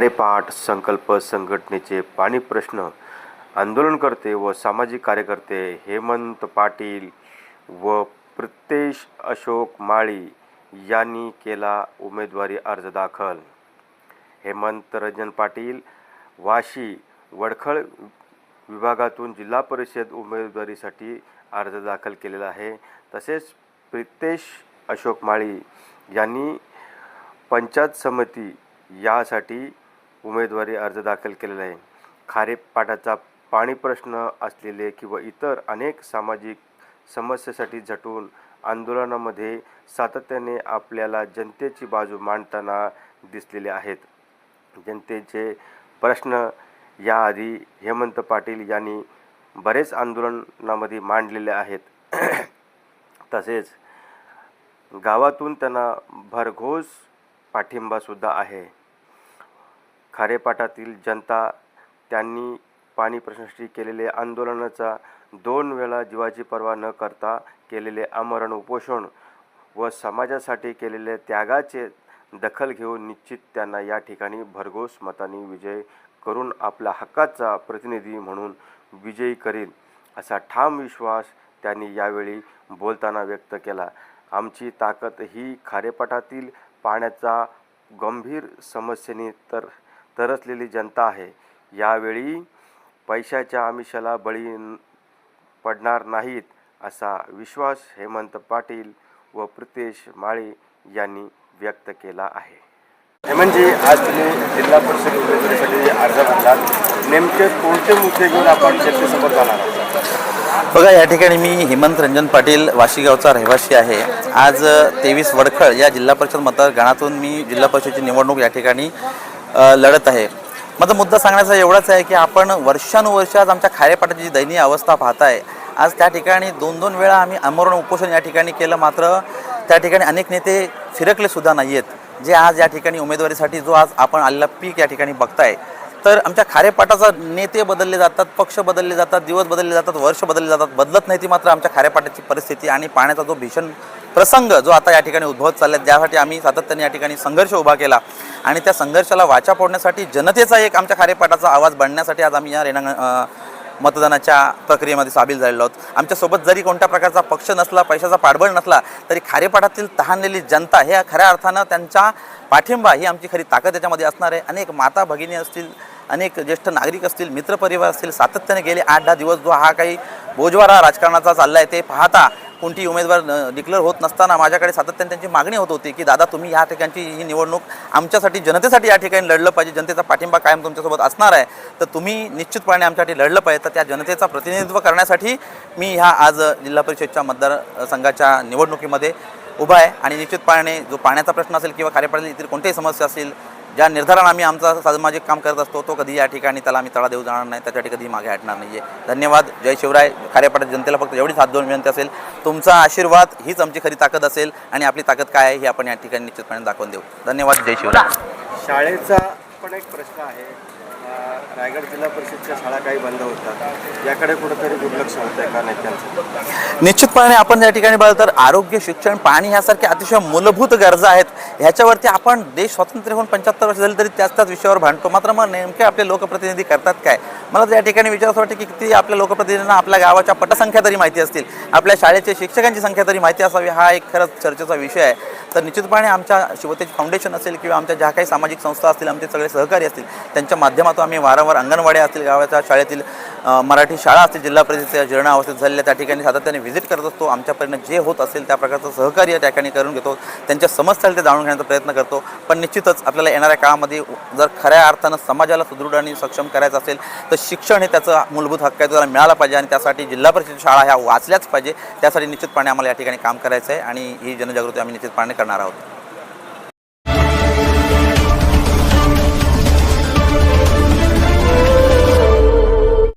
कार्यपाठ संकल्प संघटनेचे पाणी प्रश्न आंदोलनकर्ते व सामाजिक कार्यकर्ते हेमंत पाटील व प्रितेश अशोक माळी यांनी केला उमेदवारी अर्ज दाखल. हेमंत रंजन पाटील वाशी वडखळ विभागातून जिल्हा परिषद उमेदवारीसाठी अर्ज दाखल केलेला आहे. तसेच प्रितेश अशोक माळी यांनी पंचायत समिती यासाठी उमेदवारी अर्ज दाखल केलेला आहे. खारेपाटाचा पाणी प्रश्न असलेले किंवा इतर अनेक सामाजिक समस्येसाठी झटून आंदोलनामध्ये सातत्याने आपल्याला जनतेची बाजू मांडताना दिसलेले आहेत. जनतेचे प्रश्न याआधी हेमंत पाटील यांनी बरेच आंदोलनामध्ये मांडलेले आहेत. तसेच गावातून त्यांना भरघोस पाठिंबासुद्धा आहे. खारेपाटातील जनता त्यांनी पाणी प्रश्नासाठी केलेले आंदोलनाचा दोन वेळा जीवाची पर्वा न करता केलेले आमरण उपोषण व समाजासाठी केलेले त्यागाचे दखल घेऊन निश्चित त्यांना या ठिकाणी भरघोस मताने विजय करून आपला हक्काचा प्रतिनिधी म्हणून विजयी करील असा ठाम विश्वास त्यांनी यावेळी बोलताना व्यक्त केला. आमची ताकद ही खारेपाटातील पाण्याचा गंभीर समस्येने तर तरसलेली जनता आहे. यावेळी पैशाच्या आमिषाला बळी पडणार नाहीत असा विश्वास हेमंत पाटील व प्रितेश माळी यांनी व्यक्त केला आहे. म्हणजे आज तुम्ही जिल्हा परिषद उमेदवारीसाठी अर्ज भरलात. नेमके कोणते मुद्दे घेऊन आपण जनतेसमोर जाणार आहोत? बघा या ठिकाणी मी हेमंत रंजन पाटील वाशीगावचा रहिवासी आहे. आज तेवीस वडखळ या जिल्हा परिषद मतदारगणातून मी जिल्हा परिषदेची निवडणूक या ठिकाणी लढत आहे. माझा मुद्दा सांगण्याचा एवढाच आहे की आपण वर्षानुवर्ष आज आमच्या खारेपाटाची जी दयनीय अवस्था पाहताय आज त्या ठिकाणी दोन दोन वेळा आम्ही आमरण उपोषण या ठिकाणी केलं मात्र त्या ठिकाणी अनेक नेते फिरकले सुद्धा नाही आहेत जे आज या ठिकाणी उमेदवारीसाठी जो आज आपण आलेला पीक या ठिकाणी बघताय तर आमच्या खारेपाटाचा नेते बदलले जातात पक्ष बदलले जातात दिवस बदलले जातात वर्ष बदलले जातात बदलत नाही ती मात्र आमच्या खारेपाटाची परिस्थिती आणि पाण्याचा जो भीषण प्रसंग जो आता या ठिकाणी उद्भवत चालला आहे ज्यासाठी आम्ही सातत्याने या ठिकाणी संघर्ष उभा केला. आणि त्या संघर्षाला वाचा फोडण्यासाठी जनतेचा एक आमच्या खारेपाटाचा आवाज बनण्यासाठी आज आम्ही या रेणांगण मतदानाच्या प्रक्रियेमध्ये सामील झालेलो आहोत. आमच्यासोबत जरी कोणत्या प्रकारचा पक्ष नसला पैशाचा पाठबळ नसला तरी खारेपाटातील तहानलेली जनता हे खऱ्या अर्थानं त्यांचा पाठिंबा ही आमची खरी ताकद याच्यामध्ये असणार आहे. अनेक माता भगिनी असतील अनेक ज्येष्ठ नागरिक असतील मित्रपरिवार असतील सातत्याने गेले आठ दहा दिवस जो हा काही बोजवारा राजकारणाचा चालला आहे ते पाहता कोणती उमेदवार डिक्लेअर होत नसताना माझ्याकडे सातत्याने त्यांची मागणी होत होती की दादा तुम्ही या ठिकाणची ही निवडणूक आमच्यासाठी जनतेसाठी या ठिकाणी लढलं पाहिजे. जनतेचा पाठिंबा कायम तुमच्यासोबत असणार आहे. तर तुम्ही निश्चितपणे आमच्यासाठी लढलं पाहिजे. तर त्या जनतेचा प्रतिनिधित्व करण्यासाठी मी ह्या आज जिल्हा परिषदच्या मतदार संघाच्या निवडणुकीमध्ये उभा आहे. आणि निश्चितपणे जो पाण्याचा प्रश्न असेल किंवा खारेपाड्यातील कोणत्याही समस्या असतील ज्या निर्धारानं आम्ही आमचा सामाजिक काम करत असतो तो कधी या ठिकाणी त्याला आम्ही तळा देऊ जाणार नाही त्याच्यासाठी कधी मागे हटणार नाही आहे धन्यवाद. जय शिवराय. खारेपाड्या जनतेला फक्त एवढीच हात दोन विनंती असेल. तुमचा आशीर्वाद हीच आमची खरी ताकद असेल आणि आपली ताकद काय आहे हे आपण या ठिकाणी निश्चितपणे दाखवून देऊ. धन्यवाद. जय शिवराय. शाळेचा पण एक प्रश्न आहे. रायगड जिल्हा परिषदच्या शाळा काही बंद होतात. याकडे कुठेतरी दुर्लक्ष होत आहे का नेत्यांचं निश्चितपणे आपण या ठिकाणी बघाल तर आरोग्य शिक्षण पाणी ह्यासारख्या अतिशय मूलभूत गरजा आहेत. ह्याच्यावरती आपण देश स्वातंत्र्य होऊन पंच्याहत्तर वर्ष झाली तरी त्याच त्याच विषयावर भांडतो. मात्र मग नेमके आपले लोकप्रतिनिधी करतात काय? मला तर या ठिकाणी विचार असं वाटतं की किती आपल्या लोकप्रतिनिधींना आपल्या गावाच्या पटसंख्या तरी माहिती असतील. आपल्या शाळेच्या शिक्षकांची संख्या तरी माहिती असावी. हा एक खरंच चर्चेचा विषय आहे. तर निश्चितपणे आमच्या शिवतेज फाउंडेशन असेल किंवा आमच्या ज्या काही सामाजिक संस्था असतील आमचे सगळे सहकारी असतील त्यांच्या माध्यमातून आम्ही वारंवार अंगणवाड्या असतील गावाच्या शाळेतील मराठी शाळा असतील जिल्हा परिषदेच्या जीर्ण अवस्थेत झालेल्या त्या ठिकाणी सातत्याने व्हिजिट करत असतो. आमच्यापर्यंत जे होत असेल त्या प्रकारचं सहकार्य त्या ठिकाणी करून घेतो. त्यांच्या समस्या ते जाणून घेण्याचा प्रयत्न करतो. पण निश्चितच आपल्याला येणाऱ्या काळामध्ये जर खऱ्या अर्थानं समाजाला सुदृढ आणि सक्षम करायचं असेल तर शिक्षण हे त्याचा मूलभूत हक्क आहे. त्याला मिळाला पाहिजे आणि त्यासाठी जिल्हा परिषद शाळा ह्या वाचल्याच पाहिजे. त्यासाठी निश्चितपणे आम्हाला या ठिकाणी काम करायचं आहे आणि ही जनजागृती आम्ही निश्चितपणे करणार आहोत.